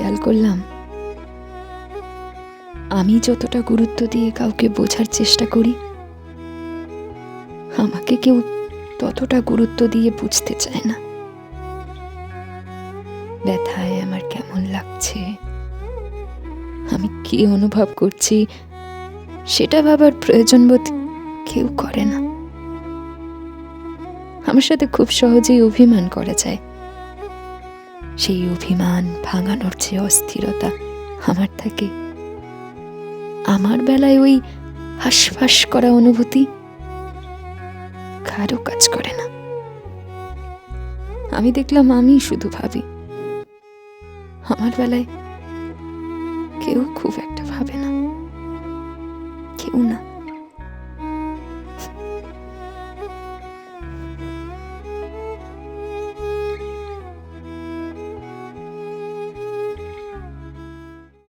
করলাম। আমি যতটা গুরুত্ব দিয়ে কাউকে বোঝার চেষ্টা করি, আমাকে কেউ ততটা গুরুত্ব দিয়ে বুঝতে চায় না। ব্যথায় আমার কেমন লাগছে? আমি কি অনুভব করছি? সেটা ভাবার প্রয়োজন বোধ কেউ করে না। আমার সাথে খুব সহজেই অভিমান করা যায়। সেই অভিমান ভাঙানোর যে অস্থিরতা আমার থাকে। আমার বেলায় ওই হাসফাস করা অনুভূতি কারও কাজ করে না। আমি দেখলাম আমি শুধু ভাবি। আমার বেলায় কেউ খুব একটা ভাবে না। কেউ না।